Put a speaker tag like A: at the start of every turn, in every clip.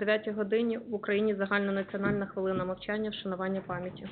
A: 9 годині в Україні загальнонаціональна хвилина мовчання, вшанування пам'яті.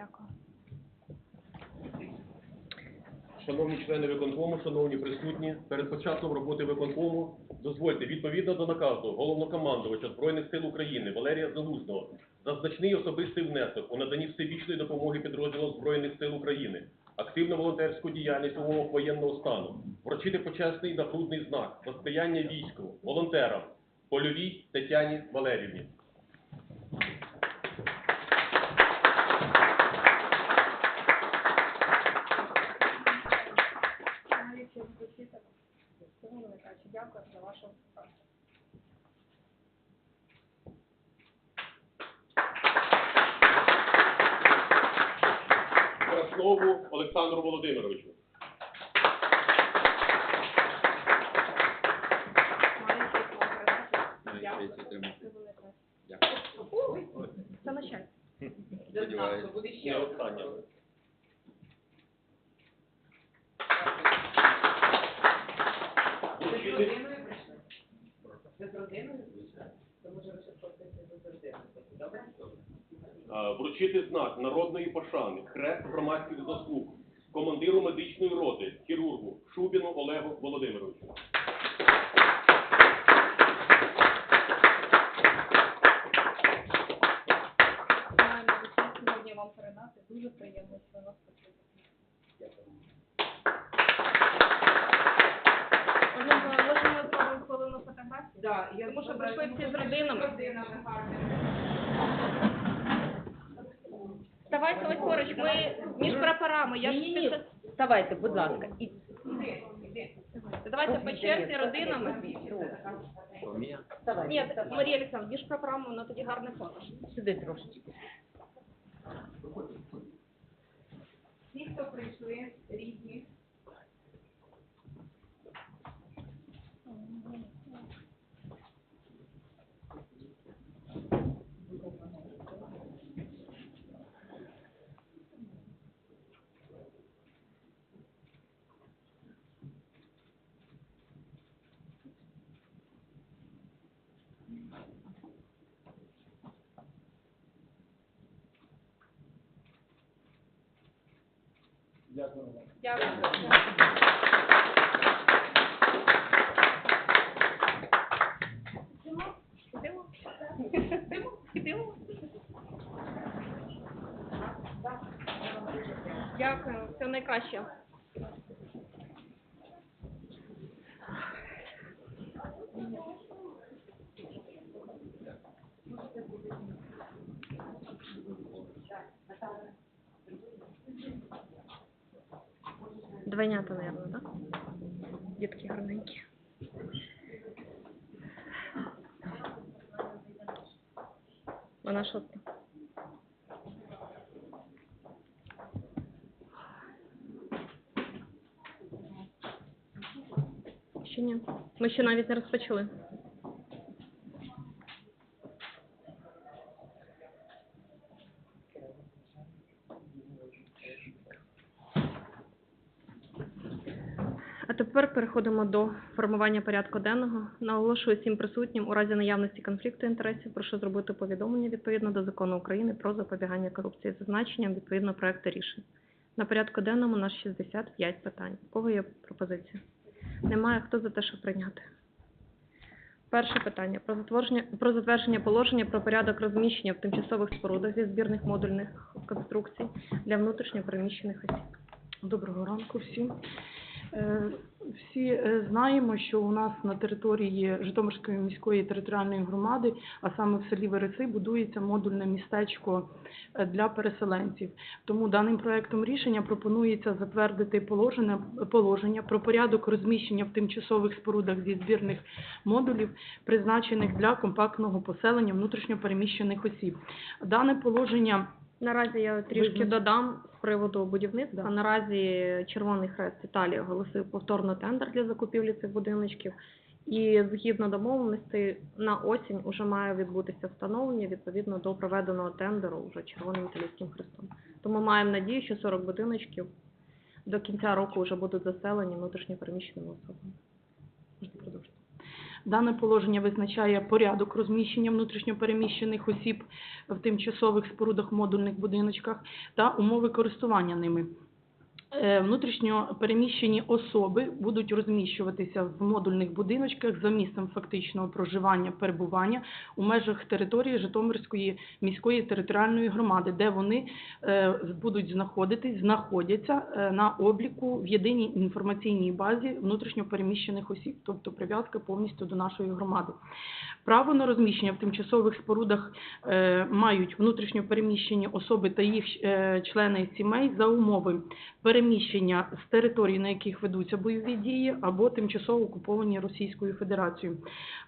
A: Дякую.
B: Шановні члени виконкому, шановні присутні, перед початком роботи виконкому дозвольте відповідно до наказу головнокомандувача Збройних сил України Валерія Залужного за значний особистий внесок у наданні всебічної допомоги підрозділам Збройних сил України, активну волонтерську діяльність в умовах воєнного стану, вручити почесний нагрудний знак за війську, волонтерам, польовій Тетяні Валерівні.
A: Дякую за вашу
B: Краснову Олександру Володимировичу.
A: Це на щастя.
B: Не остання.
C: Ви
B: Вручити знак народної пошани, хрест громадських заслуг командиру медичної роти, хірургу Шубіну Олегу Володимировичу.
A: Дуже приємно, що нас
C: я
A: Тому що прийшли всі з родинами.
C: з.
A: Давайте ось поруч, ми між прапорами. Я ж
D: Ні-ні-ні. Вставайте, будь ласка. І.
A: Давайте по черзі родинами.
D: вставайте.
A: Ні, Марія Олександровна, між прапорами, воно тоді гарне фото.
D: Сюди трошечки.
C: Всі, хто прийшли, рідні.
A: Дякую. Ідемо? Ідемо? Дякую, все найкраще. Двойнята, наверное, да? Дітки гарненькі. Вона шоста. Ще ні. Ми ще навіть не розпочали. А тепер переходимо до формування порядку денного. Наголошую всім присутнім у разі наявності конфлікту інтересів, прошу зробити повідомлення відповідно до закону України про запобігання корупції з зазначенням відповідно проекту рішень. На порядку денному у нас 65 питань. У кого є пропозиція? Немає. Хто за те, щоб прийняти? Перше питання про затвердження про затвердження положення про порядок розміщення в тимчасових спорудах зі збірних модульних конструкцій для внутрішньо переміщених осіб. Доброго ранку всім.
E: Е, Всі е, знаємо, що у нас на території Житомирської міської територіальної громади, а саме в селі Вереси, будується модульне містечко е, для переселенців. Тому даним проектом рішення пропонується затвердити положення, положення про порядок розміщення в тимчасових спорудах зі збірних модулів, призначених для компактного поселення внутрішньопереміщених осіб. Дане положення
A: Наразі я трішки додам з приводу будівництва.
E: Да.
A: Наразі Червоний Хрест Італії оголосив повторно тендер для закупівлі цих будиночків. І згідно домовленостей на осінь вже має відбутися встановлення відповідно до проведеного тендеру вже Червоним Італійським Хрестом. Тому маємо надію, що 40 будиночків до кінця року вже будуть заселені внутрішньопереміщеними особами. Можна продовжити.
E: Дане положення визначає порядок розміщення внутрішньопереміщених осіб в тимчасових спорудах модульних будиночках та умови користування ними. Е, Внутрішньо переміщені особи будуть розміщуватися в модульних будиночках за місцем фактичного проживання, перебування у межах території Житомирської міської територіальної громади, де вони е, будуть знаходитись, знаходяться е, на обліку в єдиній інформаційній базі внутрішньо переміщених осіб, тобто прив'язка повністю до нашої громади. Право на розміщення в тимчасових спорудах мають внутрішньо переміщені особи та їх члени сімей за умови переміщення з територій, на яких ведуться бойові дії, або тимчасово окуповані Російською Федерацією,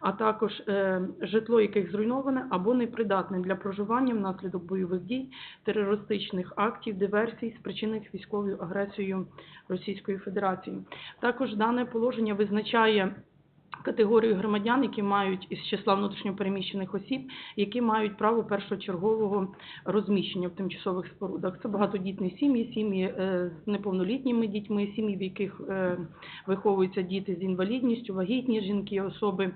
E: а також е, житло, яких зруйноване або непридатне для проживання внаслідок бойових дій, терористичних актів, диверсій, спричинених військовою агресією Російської Федерації. Також дане положення визначає категорію громадян, які мають із числа внутрішньопереміщених осіб, які мають право першочергового розміщення в тимчасових спорудах. Це багатодітні сім'ї, сім'ї е, з неповнолітніми дітьми, сім'ї, в яких е, виховуються діти з інвалідністю, вагітні жінки, особи,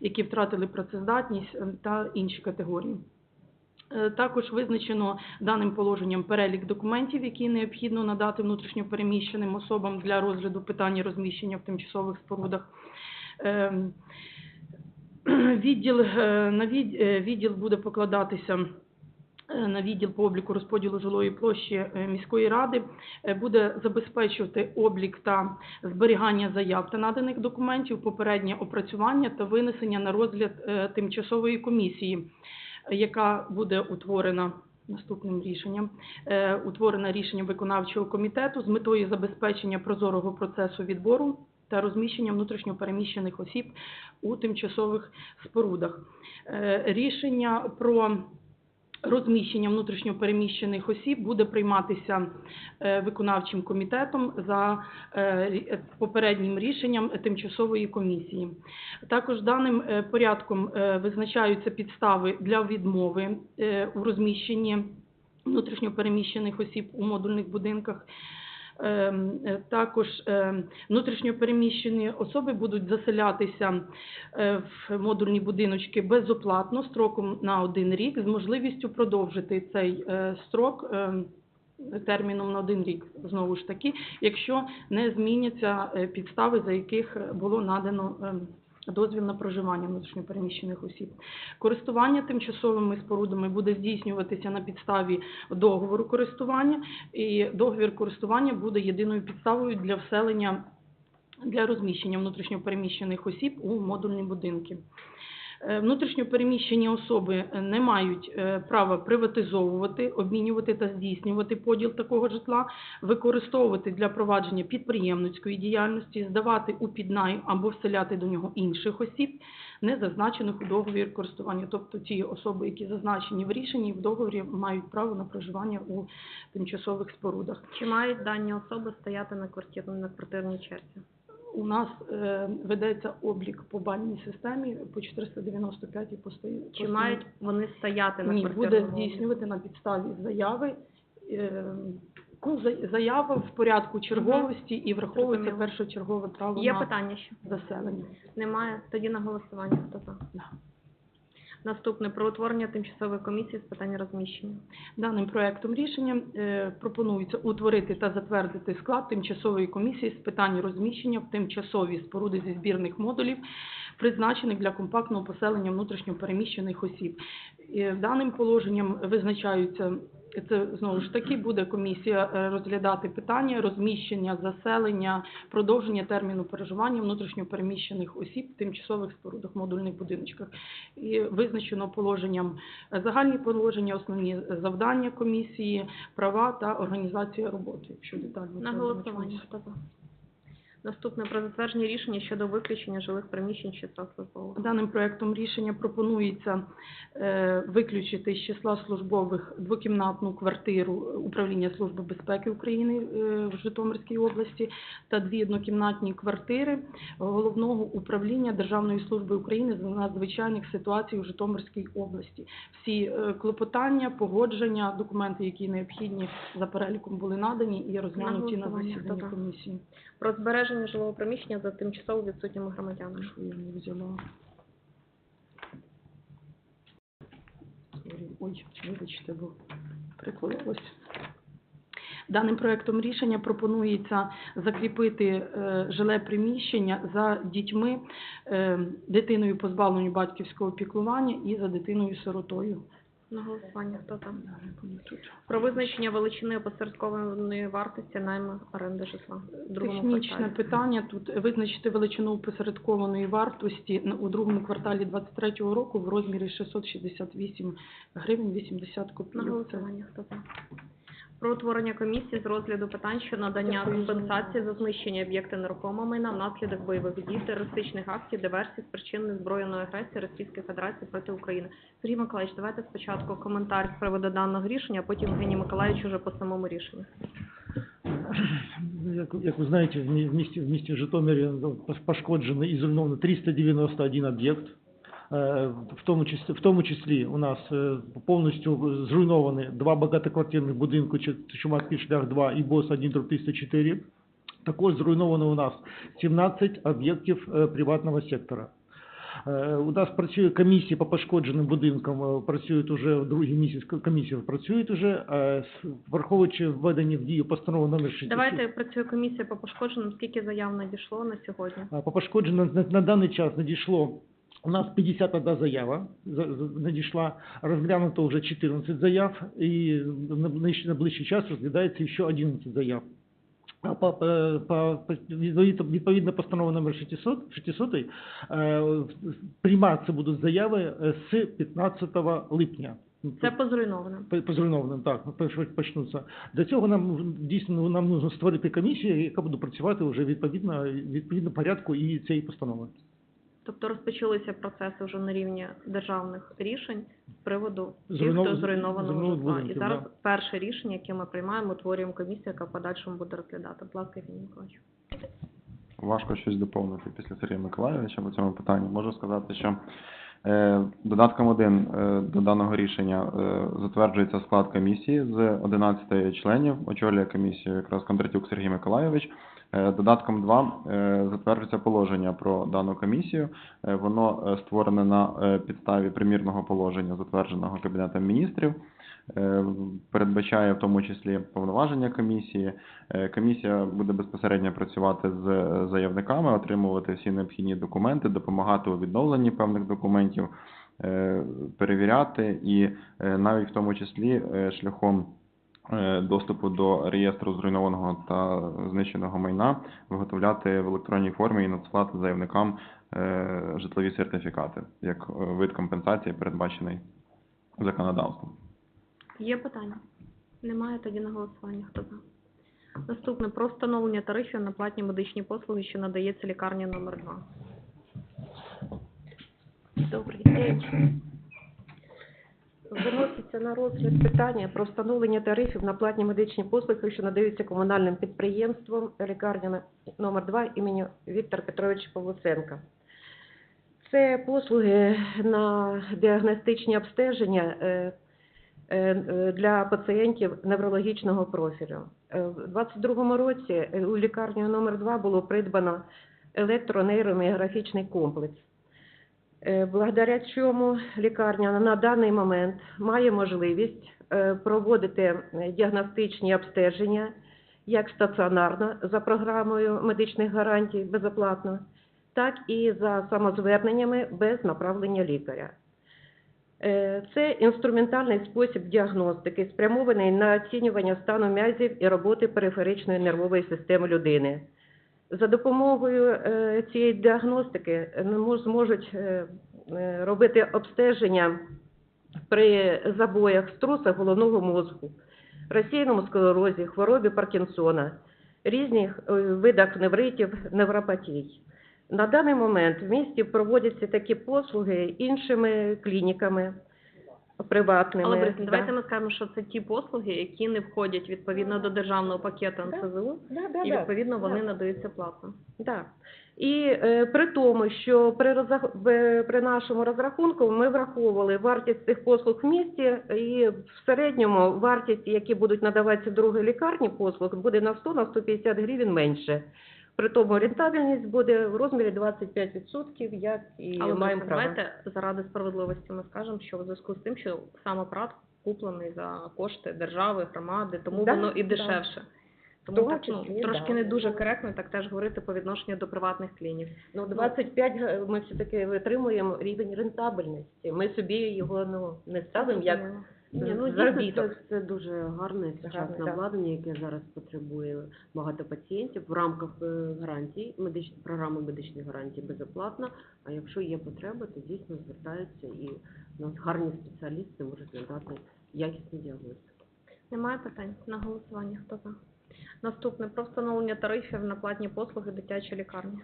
E: які втратили працездатність е, та інші категорії. Також визначено даним положенням перелік документів, які необхідно надати внутрішньопереміщеним особам для розгляду питання розміщення в тимчасових спорудах. Ем, Відділ, е, на е, відділ буде покладатися е, на відділ по обліку розподілу жилої площі міської ради, буде забезпечувати облік та зберігання заяв та наданих документів, попереднє опрацювання та винесення на розгляд тимчасової комісії, яка буде утворена наступним рішенням, утворена рішенням виконавчого комітету з метою забезпечення прозорого процесу відбору та розміщення внутрішньопереміщених осіб у тимчасових спорудах. Е, Рішення про розміщення внутрішньопереміщених осіб буде прийматися е, виконавчим комітетом за е, попереднім рішенням тимчасової комісії. Також даним порядком визначаються підстави для відмови у розміщенні внутрішньопереміщених осіб у модульних будинках. Ем, е, Також ем, внутрішньопереміщені особи будуть заселятися е, в модульні будиночки безоплатно строком на один рік з можливістю продовжити цей е, строк ем, терміном на один рік. Знову ж таки, якщо не зміняться підстави, за яких було надано дозвіл на проживання внутрішньопереміщених осіб. Користування тимчасовими спорудами буде здійснюватися на підставі договору користування, і договір користування буде єдиною підставою для вселення для розміщення внутрішньопереміщених осіб у модульні будинки. Е, Внутрішньопереміщені особи е, не мають е, права приватизовувати, обмінювати та здійснювати поділ такого житла, використовувати для провадження підприємницької діяльності, здавати у піднайм або вселяти до нього інших осіб, не зазначених у договір користування. Тобто ті особи, які зазначені в рішенні, в договорі мають право на проживання у тимчасових спорудах.
A: Чи мають дані особи стояти на квартир на квартирній черзі?
E: У нас е, ведеться облік по бальній системі по 495 і по
A: Чи мають вони стояти на
E: Ні, буде здійснювати на підставі заяви. е, ну, за- заява в порядку черговості і враховується першочергове право
A: Є
E: на
A: питання ще?
E: заселення.
A: Немає. Тоді на голосування. Хто за?
E: Да.
A: Наступне про утворення тимчасової комісії з питань розміщення.
E: Даним проектом рішення е, пропонується утворити та затвердити склад тимчасової комісії з питань розміщення в тимчасові споруди зі збірних модулів, призначених для компактного поселення внутрішньо переміщених осіб. Даним положенням визначаються Це знову ж таки буде комісія е, розглядати питання розміщення, заселення, продовження терміну переживання внутрішньопереміщених осіб в тимчасових спорудах, модульних будиночках. І визначено положенням е, загальні положення, основні завдання комісії, права та організація роботи. Якщо детально
A: На голосування. Наступне про затвердження рішення щодо виключення жилих приміщень з числа службових.
E: Даним проектом рішення пропонується е, виключити з числа службових двокімнатну квартиру управління Служби безпеки України е, в Житомирській області та дві однокімнатні квартири головного управління Державної служби України з надзвичайних ситуацій у Житомирській області. Всі е, клопотання, погодження, документи, які необхідні за переліком, були надані і розглянуті на засіданні комісії.
A: Про збереження жилого приміщення за тимчасово відсутніми громадянами.
E: Що я не взяла. Ой, вибачте, бо приклеїлось. Даним проектом рішення пропонується закріпити е, жиле приміщення за дітьми, е, дитиною позбавленою батьківського піклування і за дитиною-сиротою.
A: На голосування. Хто
E: там?
A: Про визначення величини опосередкованої вартості найму оренди житла. в другому
E: Технічне
A: кварталі.
E: питання тут визначити величину опосередкованої вартості на- у другому кварталі 2023 року в розмірі 668 гривень 80
A: На
E: копійок. На
A: голосування. Хто за? Про утворення комісії з розгляду питань щодо надання компенсації за знищення об'єкта нерухомого майна внаслідок бойових дій, терористичних актів, диверсій, спричинених збройної агресії Російської Федерації проти України. Сергій Миколаївич, давайте спочатку коментар з приводу даного рішення, а потім Євгеній Миколаївич уже по самому рішенню.
F: Як, як ви знаєте, в місті, в місті Житомирі пошкоджено і зруйновано 391 об'єкт. Е, В тому числі, в тому числі у нас е, повністю зруйновані два багатоквартирних будинки, Чумацький шлях 2 і БОС 1 304. Також зруйновано у нас 17 об'єктів е, приватного сектора. У нас працює комісія по пошкодженим будинкам, працюють уже в другий місяць комісія працюють уже, враховуючи введення в дію постанови номер 60.
A: Давайте працює комісія по пошкодженим. Скільки заяв надійшло на сьогодні?
F: По пошкодженим на, на даний час надійшло у нас 51 заява, за- за- надійшла, розглянуто вже 14 заяв, і на ближчий, час розглядається ще 11 заяв. А по, по, по, по- відповідно, постанова номер 600, 600 е, прийматися будуть заяви е, з 15 липня.
A: Це по зруйнованим.
F: По- зруйнованим, так, поч- почнуться. Для цього нам дійсно нам нужно створити комісію, яка буде працювати вже відповідно, відповідно порядку і цієї постанови.
A: Тобто розпочалися процеси вже на рівні державних рішень з приводу тих, хто зруйнованого житла. І зараз
F: да.
A: перше рішення, яке ми приймаємо, утворюємо комісію, яка в подальшому буде розглядати. Будь ласка, Євгеній Миколаївич.
G: Важко щось доповнити після Сергія Миколайовича по цьому питанню. Можу сказати, що е, додатком 1 е, до даного рішення е, затверджується склад комісії з 11 членів. Очолює комісію якраз Кондратюк Сергій Миколайович. Е, додатком 2 е, затверджується положення про дану комісію. Е, воно створене на підставі примірного положення, затвердженого Кабінетом міністрів. Передбачає в тому числі повноваження комісії. Комісія буде безпосередньо працювати з заявниками, отримувати всі необхідні документи, допомагати у відновленні певних документів, перевіряти і навіть в тому числі шляхом доступу до реєстру зруйнованого та знищеного майна виготовляти в електронній формі і надсилати заявникам е, житлові сертифікати як е, вид компенсації, передбачений законодавством.
A: Є питання? Немає тоді на голосування. Хто за? Наступне про встановлення тарифів на платні медичні послуги, що надається лікарні номер 2
H: Добрий день. Виноситься на розгляд питання про встановлення тарифів на платні медичні послуги, що надаються комунальним підприємством лікарня номер 2 імені Віктора Петровича Павлуценка. Це послуги на діагностичні обстеження е, е, для пацієнтів неврологічного профілю. Е, У 2022 році у лікарню номер 2 було придбано електронейроміографічний комплекс. Е, Благодаря чому лікарня на даний момент має можливість е, проводити е, діагностичні обстеження як стаціонарно за програмою медичних гарантій безоплатно, так і за самозверненнями без направлення лікаря. Це інструментальний спосіб діагностики, спрямований на оцінювання стану м'язів і роботи периферичної нервової системи людини. За допомогою е, цієї діагностики е, зможуть е, робити обстеження при забоях, струсах головного мозку, розсіяному склерозі, хворобі Паркінсона, різних видах невритів, невропатій. На даний момент в місті проводяться такі послуги іншими клініками приватними.
A: Але Борис,
H: Да.
A: давайте ми скажемо, що це ті послуги, які не входять відповідно до державного пакету. НСЗУ,
H: Да, да,
A: і
H: да.
A: відповідно вони надаються платно.
H: Да. І е, при тому, що при, розрах... при нашому розрахунку ми враховували вартість цих послуг в місті, і в середньому вартість, які будуть надаватися в другій лікарні послуг, буде на 100 на 150 гривень менше. При тому рентабельність буде в розмірі 25%, як і
A: Але
H: маємо право.
A: давайте заради справедливості ми скажемо, що в зв'язку з тим, що сам апарат куплений за кошти держави, громади, тому
H: Да,
A: воно і дешевше.
H: В
A: Тому
H: тому
A: так, ну, трошки
H: да.
A: не дуже коректно так теж говорити по відношенню до приватних клінік.
H: Ну, 25 г- ми все-таки витримуємо рівень рентабельності. Ми собі його ну, не ставимо як
I: Ні, ну дійсно
H: заробіток.
I: це, це дуже гарне сучасне
H: да.
I: обладнання, яке зараз потребує багато пацієнтів в рамках е, гарантій, медич... програми медичних гарантій безоплатно. А якщо є потреба, то дійсно звертаються і у нас гарні спеціалісти можуть надати якісну діагностику.
A: Немає питань на голосування. Хто за? Наступне про встановлення тарифів на платні послуги дитячої лікарні.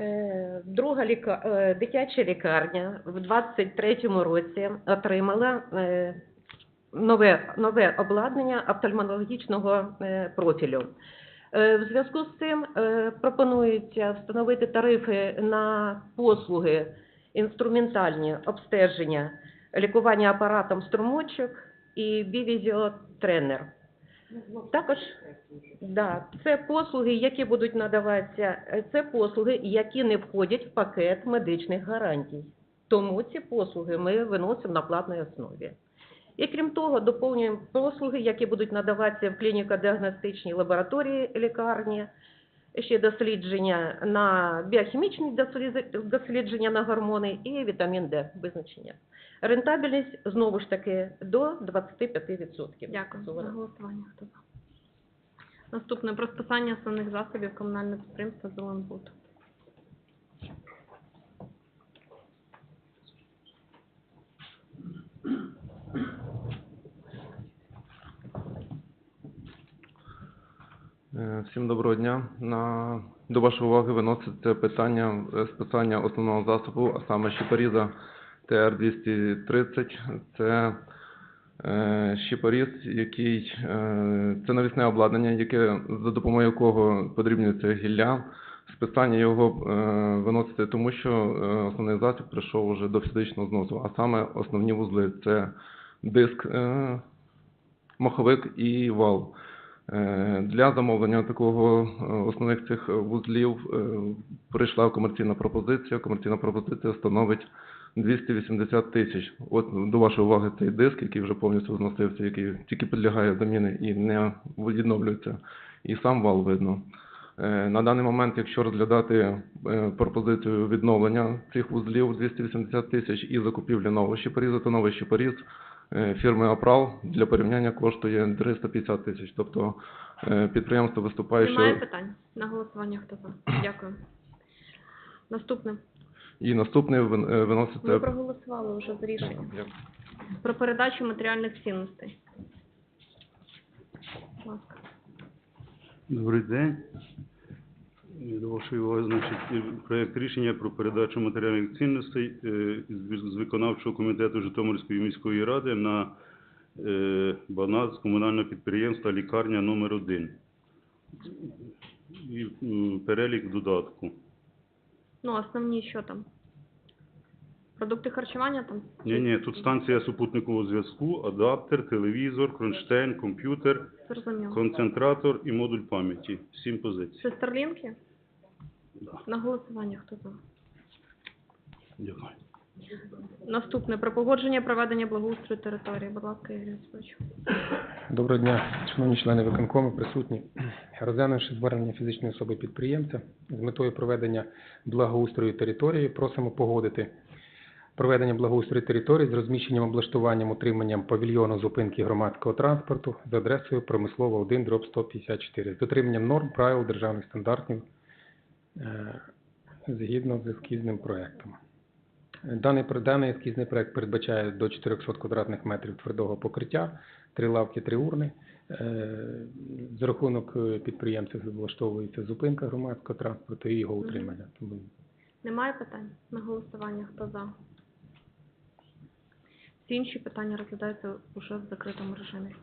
H: Е, Друга ліка... е, дитяча лікарня в 23-му році отримала е, нове, нове обладнання офтальмологічного профілю. В зв'язку з цим пропонується встановити тарифи на послуги інструментальні обстеження, лікування апаратом струмочок і бівізіотренер. Також да, це послуги, які будуть надаватися, е, це послуги, які не входять в пакет медичних гарантій. Тому ці послуги ми виносимо на платній основі. І крім того, доповнюємо послуги, які будуть надаватися в клініко-діагностичній лабораторії лікарні, ще дослідження на біохімічні дослідження на гормони і вітамін Д визначення. Рентабельність знову ж таки до 25%.
A: Дякую. На голосування. Хто за? Наступне про списання основних засобів комунального підприємства «Зеленбуд».
J: Всім доброго дня. На, до вашої уваги виноситься питання е, списання основного засобу, а саме щепоріза ТР-230. Це е, щепоріз, який, е, це навісне обладнання, яке, за допомогою якого подрібнюється гілля. Списання його е, виноситься тому, що е, основний засіб прийшов уже до фізичного зносу, а саме основні вузли. Це диск, е, маховик і вал. Е, Для замовлення такого е, основних цих вузлів е, прийшла комерційна пропозиція. Комерційна пропозиція становить 280 тисяч. От до вашої уваги цей диск, який вже повністю зносився, який тільки підлягає заміни і не відновлюється, і сам вал видно. Е, На даний момент, якщо розглядати е, пропозицію відновлення цих вузлів 280 тисяч і закупівлі нового щепорізу, то новий щепоріз е, фірми Апрал для порівняння коштує 350 тисяч. Тобто підприємство виступає,
A: Немає питань на голосування. Хто за? Дякую. Наступне.
J: і наступний вин- е, виноситься.
A: Ми проголосували вже з рішенням.
J: Дякую.
A: Про передачу матеріальних цінностей. Будь ласка.
K: Добрий день. Вашої значить, проект рішення про передачу матеріальних цінностей е, з з виконавчого комітету Житомирської міської ради на е, баланс комунального підприємства лікарня номер 1 І перелік додатку.
A: Ну, основні що там? Продукти харчування там?
K: Ні, ні, тут станція супутникового зв'язку, адаптер, телевізор, кронштейн, комп'ютер, концентратор і модуль пам'яті. Сім позицій.
A: Це старлінки?
K: Да.
A: На голосування хто за?
K: Дякую.
A: Наступне про погодження проведення благоустрою території. Будь ласка, Ігор Йосипович.
L: Доброго дня, шановні члени виконкому, присутні. Розглянувши звернення фізичної особи підприємця з метою проведення благоустрою території, просимо погодити проведення благоустрою територій з розміщенням, облаштуванням, утриманням павільйону зупинки громадського транспорту за адресою промислова 1 дроб 154 з дотриманням норм правил державних стандартів згідно з ескізним проектом. Даний, даний ескізний проект передбачає до 400 квадратних метрів твердого покриття, три лавки, три урни. Е, За рахунок е, підприємців влаштовується зупинка громадського транспорту і його утримання.
A: Немає питань на голосування? Хто за? Всі інші питання розглядаються вже в закритому режимі.